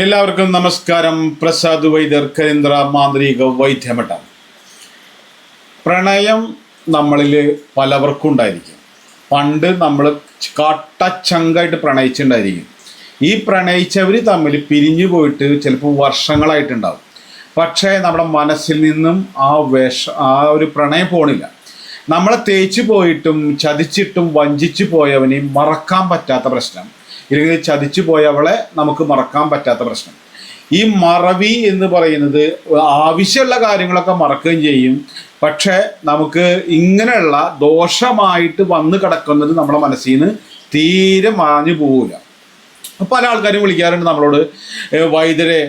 എല്ലാവർക്കും നമസ്കാരം. പ്രസാദ് വൈദ്യർ കരേന്ദ്ര മാന്ത്രിക വൈദ്യമഠ. പ്രണയം നമ്മളിൽ പലവർക്കും ഉണ്ടായിരിക്കും. പണ്ട് നമ്മൾ കാട്ടച്ചങ്കായിട്ട് പ്രണയിച്ചിട്ടുണ്ടായിരിക്കും ഈ പ്രണയിച്ചവർ തമ്മിൽ പിരിഞ്ഞു പോയിട്ട് ചിലപ്പോൾ വർഷങ്ങളായിട്ടുണ്ടാവും. പക്ഷേ നമ്മുടെ മനസ്സിൽ നിന്നും ആ വേഷ ആ ഒരു പ്രണയം പോണില്ല. നമ്മളെ തേച്ചു പോയിട്ടും ചതിച്ചിട്ടും വഞ്ചിച്ചു പോയവനെയും മറക്കാൻ പറ്റാത്ത പ്രശ്നം. ഇല്ലെങ്കിൽ ചതിച്ചു പോയവളെ നമുക്ക് മറക്കാൻ പറ്റാത്ത പ്രശ്നം. ഈ മറവി എന്ന് പറയുന്നത് ആവശ്യമുള്ള കാര്യങ്ങളൊക്കെ മറക്കുകയും ചെയ്യും. പക്ഷേ നമുക്ക് ഇങ്ങനെയുള്ള ദോഷമായിട്ട് വന്നു കിടക്കുന്നത് നമ്മുടെ മനസ്സിൽ നിന്ന് തീരെ മാഞ്ഞു പോവില്ല. പല ആൾക്കാരും വിളിക്കാറുണ്ട് നമ്മളോട് വൈദ്യരെ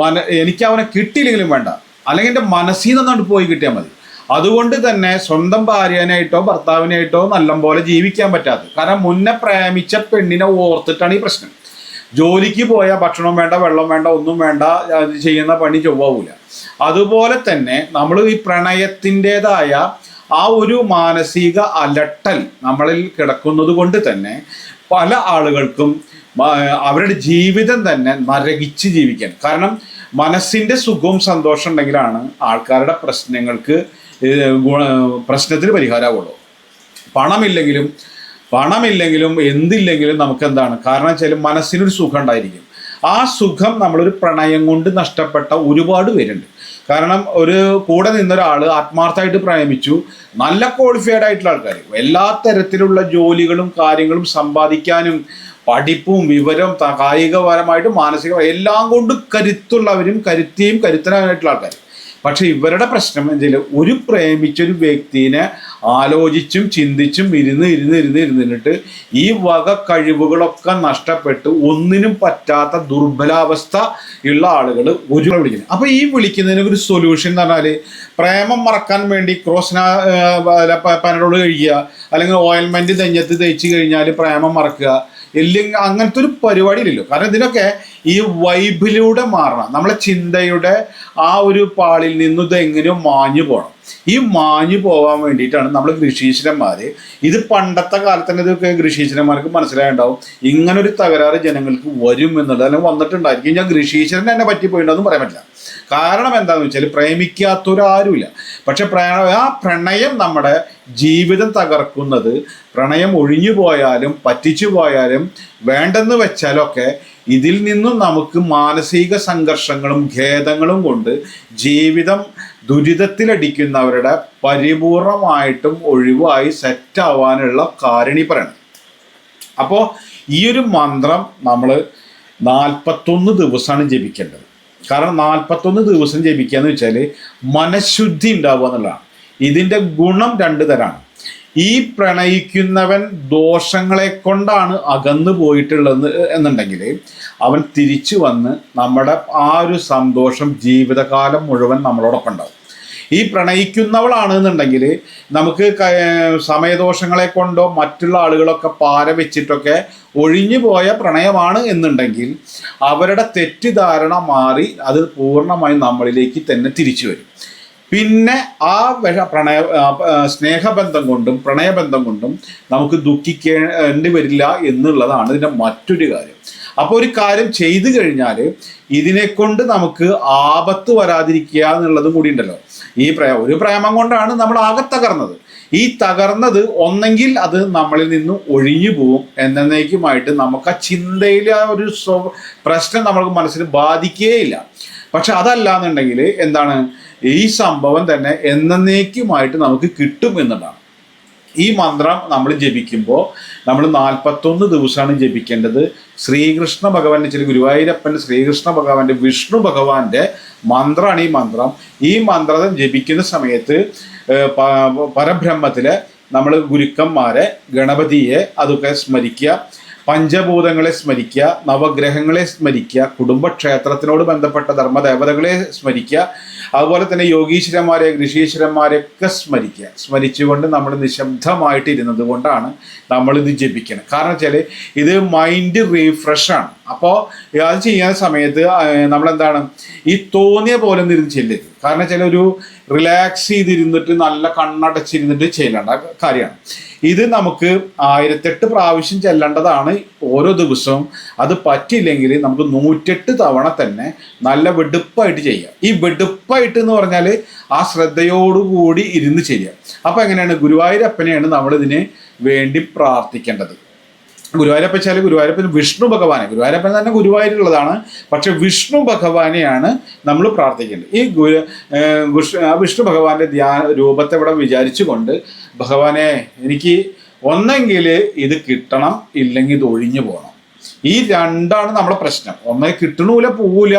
മന എനിക്ക് അവനെ കിട്ടിയില്ലെങ്കിലും വേണ്ട. അല്ലെങ്കിൽ എന്റെ മനസ്സിൽ നിന്നാണ്ട് പോയി കിട്ടിയാൽ മതി. അതുകൊണ്ട് തന്നെ സ്വന്തം ഭാര്യനായിട്ടോ ഭർത്താവിനായിട്ടോ നല്ലപോലെ ജീവിക്കാൻ പറ്റാത്തത്. കാരണം മുന്നേ പ്രേമിച്ച പെണ്ണിനെ ഓർത്തിട്ടാണ് ഈ പ്രശ്നം. ജോലിക്ക് പോയാൽ ഭക്ഷണം വേണ്ട വെള്ളം വേണ്ട ഒന്നും വേണ്ട ചെയ്യുന്ന പണി ചൊവ്വാവൂല. അതുപോലെ തന്നെ നമ്മൾ ഈ പ്രണയത്തിന്റെതായ ആ ഒരു മാനസിക അലട്ടൽ നമ്മളിൽ കിടക്കുന്നത് കൊണ്ട് തന്നെ പല ആളുകൾക്കും അവരുടെ ജീവിതം തന്നെ നരകിച്ച് ജീവിക്കാൻ. കാരണം മനസ്സിന്റെ സുഖവും സന്തോഷം ഉണ്ടെങ്കിലാണ് ആൾക്കാരുടെ പ്രശ്നങ്ങൾക്ക് പ്രശ്നത്തിന് പരിഹാരമാവുള്ളൂ പണമില്ലെങ്കിലും പണമില്ലെങ്കിലും എന്തില്ലെങ്കിലും നമുക്ക് എന്താണ് കാരണം വെച്ചാൽ മനസ്സിനൊരു സുഖം ഉണ്ടായിരിക്കും ആ സുഖം നമ്മളൊരു പ്രണയം കൊണ്ട് നഷ്ടപ്പെട്ട ഒരുപാട് പേരുണ്ട്. കാരണം ഒരു കൂടെ നിന്നൊരാൾ ആത്മാർത്ഥമായിട്ട് പ്രണയിച്ചു നല്ല ക്വാളിഫൈഡ് ആയിട്ടുള്ള ആൾക്കാർ എല്ലാ തരത്തിലുള്ള ജോലികളും കാര്യങ്ങളും സമ്പാദിക്കാനും പഠിപ്പും വിവരം കായികപരമായിട്ടും മാനസികമായി എല്ലാം കൊണ്ട് കരുത്തുള്ളവരും കരുത്തിയും കരുത്തനായിട്ടുള്ള ആൾക്കാർ പക്ഷെ ഇവരുടെ പ്രശ്നം എന്തെങ്കിൽ ഒരു പ്രേമിച്ചൊരു വ്യക്തിനെ ആലോചിച്ചും ചിന്തിച്ചും ഇരുന്ന് ഇരുന്ന് ഇരുന്ന് ഇരുന്നിട്ട് ഈ വക കഴിവുകളൊക്കെ നഷ്ടപ്പെട്ട് ഒന്നിനും പറ്റാത്ത ദുർബലാവസ്ഥ ഉള്ള ആളുകൾ ഒരു വിളിക്കുന്നത് അപ്പൊ ഈ വിളിക്കുന്നതിന് ഒരു സൊല്യൂഷൻ എന്ന് പറഞ്ഞാൽ പ്രേമം മറക്കാൻ വേണ്ടി ക്രോസിന പനഡോൾ കഴിക്കുക. അല്ലെങ്കിൽ ഓയിൽമെന്റ് തെഞ്ഞത്ത് തേച്ച് കഴിഞ്ഞാൽ പ്രേമം മറക്കുക. ഇല്ലെങ്കിൽ അങ്ങനത്തെ ഒരു പരിപാടി ഇല്ലല്ലോ കാരണം ഇതിനൊക്കെ ഈ വൈബിലൂടെ മാറണം. നമ്മളെ ചിന്തയുടെ ആ ഒരു പാളിൽ നിന്നും ഇത് എങ്ങനെയോ മാഞ്ഞു പോകണം ഈ മാഞ്ഞു പോകാൻ വേണ്ടിയിട്ടാണ് നമ്മൾ കൃഷീശ്വരന്മാർ ഇത് പണ്ടത്തെ കാലത്ത് തന്നെ ഇതൊക്കെ കൃഷീശ്വരന്മാർക്ക് മനസ്സിലായിട്ടുണ്ടാവും ഇങ്ങനൊരു തകരാറ് ജനങ്ങൾക്ക് വരും എന്നുള്ളത് അല്ലെങ്കിൽ വന്നിട്ടുണ്ടായിരിക്കും. ഞാൻ കൃഷീശ്വരൻ എന്നെ പറ്റിപ്പോയിട്ടുണ്ടെന്നും പറയാൻ പറ്റില്ല. കാരണം എന്താണെന്ന് വെച്ചാൽ പ്രേമിക്കാത്തൊരാരുമില്ല പക്ഷെ പ്രണ ആ പ്രണയം നമ്മുടെ ജീവിതം തകർക്കുന്നത് പ്രണയം ഒഴിഞ്ഞു പോയാലും പറ്റിച്ചു പോയാലും വേണ്ടെന്ന് വെച്ചാലൊക്കെ ഇതിൽ നിന്നും നമുക്ക് മാനസിക സംഘർഷങ്ങളും ഖേദങ്ങളും കൊണ്ട് ജീവിതം ദുരിതത്തിലടിക്കുന്നവരുടെ പരിപൂർണമായിട്ടും ഒഴിവായി സെറ്റാവാനുള്ള കാരണി പറയണം. അപ്പോൾ ഈ ഒരു മന്ത്രം നമ്മൾ നാൽപ്പത്തൊന്ന് ദിവസമാണ് ജപിക്കേണ്ടത്. കാരണം നാൽപ്പത്തൊന്ന് ദിവസം ജപിക്കുക എന്ന് വെച്ചാൽ മനഃശുദ്ധി ഉണ്ടാവുക എന്നുള്ളതാണ്. ഇതിന്റെ ഗുണം രണ്ട് തരാണ്. ഈ പ്രണയിക്കുന്നവൻ ദോഷങ്ങളെ കൊണ്ടാണ് അകന്നു പോയിട്ടുള്ളത് എന്നുണ്ടെങ്കിൽ അവൻ തിരിച്ചു വന്ന് നമ്മുടെ ആ ഒരു സന്തോഷം ജീവിതകാലം മുഴുവൻ നമ്മളോടൊപ്പം ഉണ്ടാവും. ഈ പ്രണയിക്കുന്നവളാണ് എന്നുണ്ടെങ്കിൽ നമുക്ക് സമയദോഷങ്ങളെ കൊണ്ടോ മറ്റുള്ള ആളുകളൊക്കെ പാര വെച്ചിട്ടൊക്കെ ഒഴിഞ്ഞു പോയ പ്രണയമാണ് എന്നുണ്ടെങ്കിൽ അവരുടെ തെറ്റിദ്ധാരണ മാറി അത് പൂർണമായും നമ്മളിലേക്ക് തന്നെ തിരിച്ചു വരും. പിന്നെ ആ വിഷ പ്രണയ സ്നേഹബന്ധം കൊണ്ടും പ്രണയബന്ധം കൊണ്ടും നമുക്ക് ദുഃഖിക്കേണ്ടി വരില്ല എന്നുള്ളതാണ് ഇതിന്റെ മറ്റൊരു കാര്യം. അപ്പോൾ ഒരു കാര്യം ചെയ്തു കഴിഞ്ഞാൽ ഇതിനെ കൊണ്ട് നമുക്ക് ആപത്ത് വരാതിരിക്കുക എന്നുള്ളതും കൂടി ഉണ്ടല്ലോ. ഈ പ്രേ ഒരു പ്രേമം കൊണ്ടാണ് നമ്മൾ ആകെ തകർന്നത്. ഈ തകർന്നത് ഒന്നെങ്കിൽ അത് നമ്മളിൽ നിന്ന് ഒഴിഞ്ഞു പോവും എന്നേക്കുമായിട്ട് നമുക്ക് ആ ചിന്തയിലെ ആ ഒരു പ്രശ്നം നമ്മൾക്ക് മനസ്സിൽ ബാധിക്കുകയില്ല. പക്ഷെ അതല്ല എന്നുണ്ടെങ്കിൽ എന്താണ്? ഈ സംഭവം തന്നെ എന്നേക്കുമായിട്ട് നമുക്ക് കിട്ടും എന്നുള്ളതാണ്. ഈ മന്ത്രം നമ്മൾ ജപിക്കുമ്പോൾ നമ്മൾ നാൽപ്പത്തൊന്ന് ദിവസമാണ് ജപിക്കേണ്ടത്. ശ്രീകൃഷ്ണ ഭഗവാന്റെ ചില ഗുരുവായൂരപ്പൻ ശ്രീകൃഷ്ണ ഭഗവാന്റെ വിഷ്ണു ഭഗവാന്റെ മന്ത്രമാണ് ഈ മന്ത്രം. ഈ മന്ത്രം ജപിക്കുന്ന സമയത്ത് പരബ്രഹ്മത്തിലെ നമ്മൾ ഗുരുക്കന്മാരെ ഗണപതിയെ അതൊക്കെ സ്മരിക്കുക. പഞ്ചഭൂതങ്ങളെ സ്മരിക്കുക നവഗ്രഹങ്ങളെ സ്മരിക്കുക കുടുംബക്ഷേത്രത്തിനോട് ബന്ധപ്പെട്ട ധർമ്മദേവതകളെ സ്മരിക്കുക അതുപോലെ തന്നെ യോഗീശ്വരന്മാരെ ഋഷീശ്വരന്മാരെയൊക്കെ സ്മരിക്കുക. സ്മരിച്ചുകൊണ്ട് നമ്മൾ നിശബ്ദമായിട്ട് ഇരുന്നത് കൊണ്ടാണ് നമ്മളിത് ജപിക്കുന്നത് കാരണം വെച്ചാൽ ഇത് മൈൻഡ് റീഫ്രഷാണ് അപ്പോൾ അത് ചെയ്യുന്ന സമയത്ത് നമ്മളെന്താണ്? ഈ തോന്നിയ പോലെ ഒന്നും ഇരുന്ന് ചെല്ലരുത് കാരണം ചില ഒരു റിലാക്സ് ചെയ്തിരുന്നിട്ട് നല്ല കണ്ണടച്ചിരുന്നിട്ട് ചെല്ലേണ്ട കാര്യമാണ്. ഇത് നമുക്ക് ആയിരത്തെട്ട് പ്രാവശ്യം ചെല്ലേണ്ടതാണ് ഓരോ ദിവസവും. അത് പറ്റിയില്ലെങ്കിൽ നമുക്ക് നൂറ്റെട്ട് തവണ തന്നെ നല്ല വെടുപ്പായിട്ട് ചെയ്യാം. ഈ വെടുപ്പായിട്ട് എന്ന് പറഞ്ഞാൽ ആ ശ്രദ്ധയോടുകൂടി ഇരുന്ന് ചെയ്യാം. അപ്പോൾ എങ്ങനെയാണ്? ഗുരുവായൂരപ്പനെയാണ് നമ്മളിതിന് വേണ്ടി പ്രാർത്ഥിക്കേണ്ടത്. ഗുരുവായൂരപ്പ വെച്ചാൽ ഗുരുവായൂരപ്പൻ വിഷ്ണു ഭഗവാനെ. ഗുരുവായൂരപ്പൻ തന്നെ ഗുരുവായൂരുള്ളതാണ് പക്ഷെ വിഷ്ണു ഭഗവാനെയാണ് നമ്മൾ പ്രാർത്ഥിക്കേണ്ടത്. ഈ ഗുരു ആ വിഷ്ണു ഭഗവാന്റെ ധ്യാന രൂപത്തെ ഇവിടെ വിചാരിച്ചുകൊണ്ട് ഭഗവാനെ എനിക്ക് ഒന്നെങ്കിൽ ഇത് കിട്ടണം ഇല്ലെങ്കിൽ ഇത് ഒഴിഞ്ഞു പോകണം. ഈ രണ്ടാണ് നമ്മുടെ പ്രശ്നം. ഒന്നേ കിട്ടണൂല പോവില്ല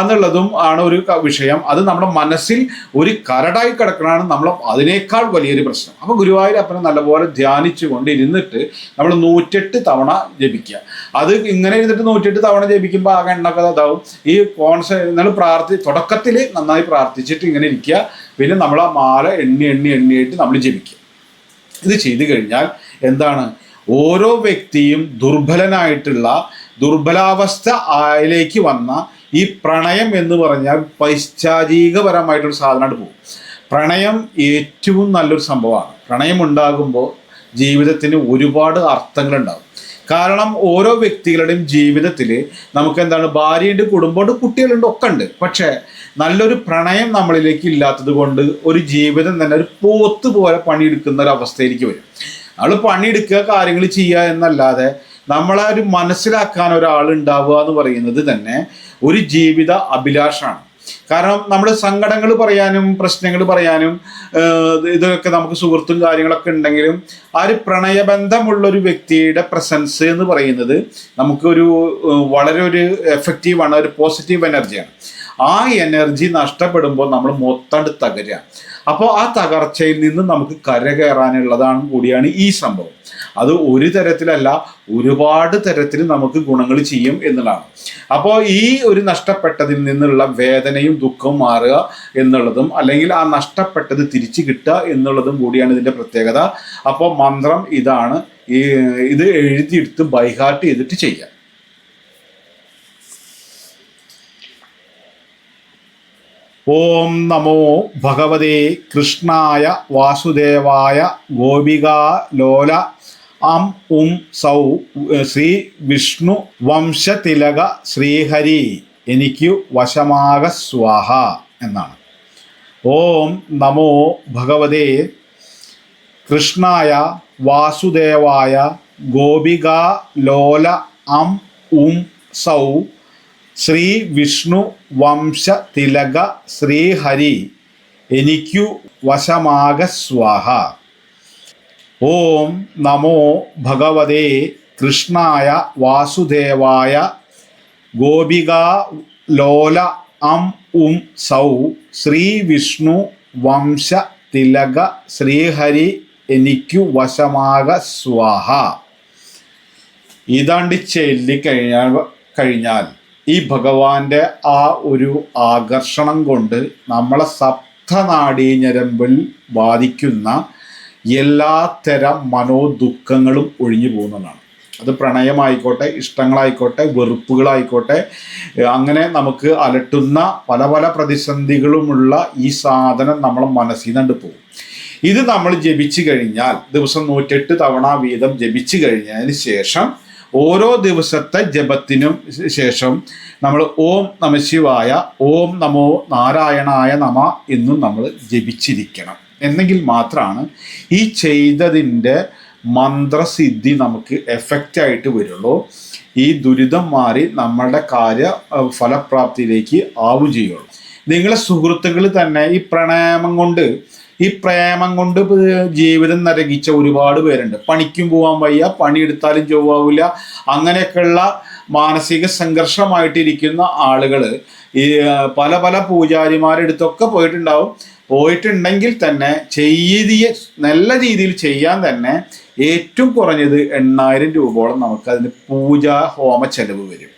എന്നുള്ളതും ആണ് ഒരു വിഷയം. അത് നമ്മുടെ മനസ്സിൽ ഒരു കരടായി കിടക്കണമാണ് നമ്മൾ അതിനേക്കാൾ വലിയൊരു പ്രശ്നം. അപ്പോൾ ഗുരുവായൂരപ്പനെ നല്ലപോലെ ധ്യാനിച്ചു കൊണ്ട് ഇരുന്നിട്ട് നമ്മൾ നൂറ്റെട്ട് തവണ ജപിക്കുക. അത് ഇങ്ങനെ ഇരുന്നിട്ട് നൂറ്റെട്ട് തവണ ജപിക്കുമ്പോൾ ആകെ എണ്ണൊക്കെ ഇതാവും. ഈ കോൺസെ നിങ്ങൾ പ്രാർത്ഥി തുടക്കത്തിൽ നന്നായി പ്രാർത്ഥിച്ചിട്ട് ഇങ്ങനെ ഇരിക്കുക. പിന്നെ നമ്മൾ ആ മാല എണ്ണി എണ്ണി എണ്ണിയിട്ട് നമ്മൾ ജപിക്കുക. ഇത് ചെയ്തു കഴിഞ്ഞാൽ എന്താണ്? ഓരോ വ്യക്തിയും ദുർബലനായിട്ടുള്ള ദുർബലാവസ്ഥ ആയിലേക്ക് വന്ന ഈ പ്രണയം എന്ന് പറഞ്ഞാൽ പൈശാചികപരമായിട്ടൊരു സാധനമായിട്ട് പോകും. പ്രണയം ഏറ്റവും നല്ലൊരു സംഭവമാണ്. പ്രണയം ഉണ്ടാകുമ്പോൾ ജീവിതത്തിന് ഒരുപാട് അർത്ഥങ്ങളുണ്ടാകും. കാരണം ഓരോ വ്യക്തികളുടെയും ജീവിതത്തിൽ നമുക്ക് എന്താണ് ഭാര്യയുണ്ട് കുടുംബമുണ്ട് കുട്ടികളുണ്ട് ഒക്കെ ഉണ്ട് പക്ഷേ നല്ലൊരു പ്രണയം നമ്മളിലേക്ക് ഇല്ലാത്തത് കൊണ്ട് ഒരു ജീവിതം തന്നെ ഒരു പോത്ത് പോലെ പണിയെടുക്കുന്ന ഒരു അവസ്ഥയിലേക്ക് വരും. നമ്മൾ പണിയെടുക്കുക കാര്യങ്ങൾ ചെയ്യുക എന്നല്ലാതെ നമ്മളെ ഒരു മനസ്സിലാക്കാൻ ഒരാൾ ഉണ്ടാവുക എന്ന് പറയുന്നത് തന്നെ ഒരു ജീവിത അഭിലാഷമാണ് കാരണം നമ്മൾ സങ്കടങ്ങൾ പറയാനും പ്രശ്നങ്ങൾ പറയാനും ഇതൊക്കെ നമുക്ക് സുഹൃത്തും കാര്യങ്ങളൊക്കെ ഉണ്ടെങ്കിലും ആ ഒരു പ്രണയബന്ധമുള്ള ഒരു വ്യക്തിയുടെ പ്രസൻസ് എന്ന് പറയുന്നത് നമുക്കൊരു വളരെ ഒരു എഫക്റ്റീവാണ് ഒരു പോസിറ്റീവ് എനർജിയാണ് ആ എനർജി നഷ്ടപ്പെടുമ്പോൾ നമ്മൾ മൊത്തം തകരുക. അപ്പോൾ ആ തകർച്ചയിൽ നിന്ന് നമുക്ക് കരകയറാനുള്ളതാണ് കൂടിയാണ് ഈ സംഭവം. അത് ഒരു തരത്തിലല്ല ഒരുപാട് തരത്തിൽ നമുക്ക് ഗുണങ്ങൾ ചെയ്യും എന്നുള്ളതാണ്. അപ്പോൾ ഈ ഒരു നഷ്ടപ്പെട്ടതിൽ നിന്നുള്ള വേദനയും ദുഃഖവും മാറുക എന്നുള്ളതും അല്ലെങ്കിൽ ആ നഷ്ടപ്പെട്ടത് തിരിച്ചു കിട്ടുക എന്നുള്ളതും കൂടിയാണ് ഇതിന്റെ പ്രത്യേകത. അപ്പോൾ മന്ത്രം ഇതാണ് ഈ ഇത് എഴുതിയെടുത്ത് ബൈഹാർട്ട് ചെയ്തിട്ട് ചെയ്യാം. ഓം നമോ ഭഗവതേ കൃഷ്ണായ വാസുദേവായ ഗോപികാ ലോല അം ഉം സൗ ശ്രീ വിഷ്ണു വംശതിലക ശ്രീഹരി. എനിക്ക് വശമാക സ്വാഹ എന്നാണ്. ഓം നമോ ഭഗവതേ കൃഷ്ണായ വാസുദേവായ ഗോപികാ ലോല അം ഉം സൗ ശ്രീ വിഷ്ണു വംശ തിലക ശ്രീഹരി എനിക്കു വശമാക സ്വാഹ. ഓം നമോ ഭഗവതേ കൃഷ്ണായ വാസുദേവായ ഗോപികാ ലോല അം ഉം സൗ ശ്രീ വിഷ്ണു വംശ തിലക ശ്രീഹരി എനിക്കു വശമാക സ്വാഹ. ഇതാണ്ട് ചൊല്ലിക്കഴിഞ്ഞാൽ കഴിഞ്ഞാൽ ഈ ഭഗവാന്റെ ആ ഒരു ആകർഷണം കൊണ്ട് നമ്മളെ സപ്തനാഡീ ഞരമ്പിൽ ബാധിക്കുന്ന എല്ലാത്തരം മനോദുഃഖങ്ങളും ഒഴിഞ്ഞു പോകുന്നതാണ്. അത് പ്രണയമായിക്കോട്ടെ ഇഷ്ടങ്ങളായിക്കോട്ടെ വെറുപ്പുകളായിക്കോട്ടെ അങ്ങനെ നമുക്ക് അലട്ടുന്ന പല പല പ്രതിസന്ധികളുമുള്ള ഈ സാധനം നമ്മളെ മനസ്സിൽ നിന്നുണ്ട് പോകും. ഇത് നമ്മൾ ജപിച്ചു കഴിഞ്ഞാൽ ദിവസം നൂറ്റെട്ട് തവണ വീതം ജപിച്ചു കഴിഞ്ഞതിന് ശേഷം ഓരോ ദിവസത്തെ ജപത്തിനും ശേഷം നമ്മൾ ഓം നമശിവായ ഓം നമോ നാരായണായ നമ എന്നും നമ്മൾ ജപിച്ചിരിക്കണം. എന്നെങ്കിൽ മാത്രമാണ് ഈ ചെയ്തതിന്റെ മന്ത്രസിദ്ധി നമുക്ക് എഫക്റ്റ് ആയിട്ട് വരുള്ളൂ. ഈ ദുരിതം മാറി നമ്മളുടെ കാര്യ ഫലപ്രാപ്തിയിലേക്ക് ആവുകയുള്ളൂ. നിങ്ങളെ സുഹൃത്തുക്കൾ തന്നെ ഈ പ്രണയമം കൊണ്ട് ഈ പ്രേമം കൊണ്ട് ജീവിതം നരകിച്ച ഒരുപാട് പേരുണ്ട്. പണിക്കും പോകാൻ വയ്യ പണിയെടുത്താലും ചൊവ്വാവില്ല. അങ്ങനെയൊക്കെയുള്ള മാനസിക സംഘർഷമായിട്ടിരിക്കുന്ന ആളുകൾ ഈ പല പല പൂജാരിമാരെടുത്തൊക്കെ പോയിട്ടുണ്ടാവും. പോയിട്ടുണ്ടെങ്കിൽ തന്നെ ചെയ്തിയെ നല്ല രീതിയിൽ ചെയ്യാൻ തന്നെ ഏറ്റവും കുറഞ്ഞത് എണ്ണായിരം രൂപയോളം നമുക്ക് അതിന് പൂജാ ഹോമ ചെലവ് വരും.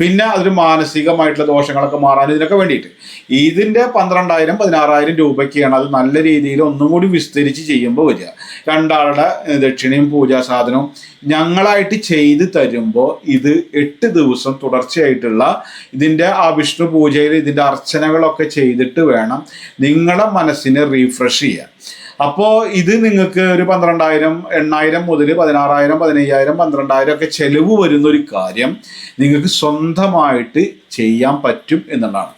പിന്നെ അതൊരു മാനസികമായിട്ടുള്ള ദോഷങ്ങളൊക്കെ മാറാൻ ഇതിനൊക്കെ വേണ്ടിയിട്ട്. ഇതിന്റെ പന്ത്രണ്ടായിരം പതിനാറായിരം രൂപയ്ക്കാണ് അത് നല്ല രീതിയിൽ ഒന്നും കൂടി വിസ്തരിച്ച് ചെയ്യുമ്പോൾ വരിക. രണ്ടാളുടെ ദക്ഷിണയും പൂജാ സാധനവും ഞങ്ങളായിട്ട് ചെയ്ത് തരുമ്പോൾ ഇത് എട്ട് ദിവസം തുടർച്ചയായിട്ടുള്ള ഇതിന്റെ ആ വിഷ്ണു പൂജയിൽ ഇതിന്റെ അർച്ചനകളൊക്കെ ചെയ്തിട്ട് വേണം നിങ്ങളുടെ മനസ്സിനെ റീഫ്രഷ് ചെയ്യാൻ. അപ്പോൾ ഇത് നിങ്ങൾക്ക് ഒരു പന്ത്രണ്ടായിരം എണ്ണായിരം മുതൽ പതിനാറായിരം പതിനയ്യായിരം പന്ത്രണ്ടായിരം ഒക്കെ ചെലവ് വരുന്ന ഒരു കാര്യം നിങ്ങൾക്ക് സ്വന്തമായിട്ട് ചെയ്യാൻ പറ്റും എന്നുള്ളതാണ്.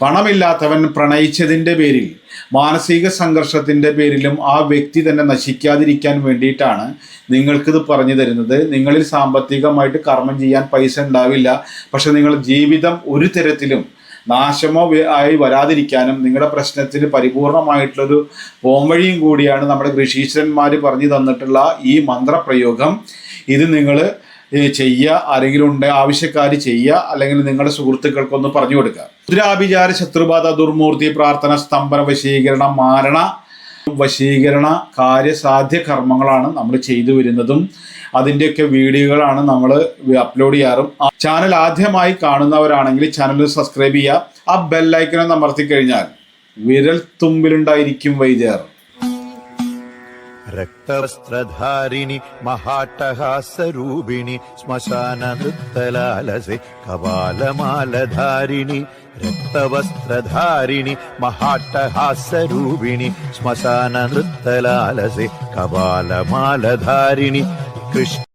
പണമില്ലാത്തവൻ പ്രണയിച്ചതിന്റെ പേരിൽ മാനസിക സംഘർഷത്തിന്റെ പേരിലും ആ വ്യക്തി തന്നെ നശിക്കാതിരിക്കാൻ വേണ്ടിയിട്ടാണ് നിങ്ങൾക്കിത് പറഞ്ഞു തരുന്നത്. നിങ്ങളിൽ സാമ്പത്തികമായിട്ട് കർമ്മം ചെയ്യാൻ പൈസ ഉണ്ടാവില്ല. പക്ഷെ നിങ്ങൾ ജീവിതം ഒരു തരത്തിലും നാശമോ ആയി വരാതിരിക്കാനും നിങ്ങളുടെ പ്രശ്നത്തിന് പരിപൂർണമായിട്ടുള്ളൊരു പോംവഴിയും കൂടിയാണ് നമ്മുടെ ഋഷീശ്വരന്മാർ പറഞ്ഞു തന്നിട്ടുള്ള ഈ മന്ത്രപ്രയോഗം. ഇത് നിങ്ങൾ ചെയ്യുക. ആരെങ്കിലും ഉണ്ട് ആവശ്യക്കാർ ചെയ്യുക. അല്ലെങ്കിൽ നിങ്ങളുടെ സുഹൃത്തുക്കൾക്കൊന്ന് പറഞ്ഞു കൊടുക്കുക. രുദ്രാഭിചാര ശത്രുബാധ ദുർമൂർത്തി പ്രാർത്ഥന സ്തംഭന വശീകരണം മാരണ വശീകരണ കാര്യസാധ്യ കർമ്മങ്ങളാണ് നമ്മൾ ചെയ്തു വരുന്നതും. അതിന്റെയൊക്കെ വീഡിയോകളാണ് നമ്മൾ അപ്ലോഡ് ചെയ്യാറും. ചാനൽ ആദ്യമായി കാണുന്നവരാണെങ്കിൽ ചാനൽ സബ്സ്ക്രൈബ് ചെയ്യുക. ആ ബെല്ലൈക്കനെ അമർത്തി കഴിഞ്ഞാൽ വിരൽ തുമ്പിലുണ്ടായിരിക്കും വൈദ്യർ. రక్తవస్త్రధారిణి మహాట్టహాసరూపిణి శ్మశాననృత్తలాలసి కపాలమాలధారిణి రక్తవస్త్రధారిణి మహాట్టహాసరూపిణి శ్మశాననృత్తలాలసి కపాలమాలధారిణి కృష్ణ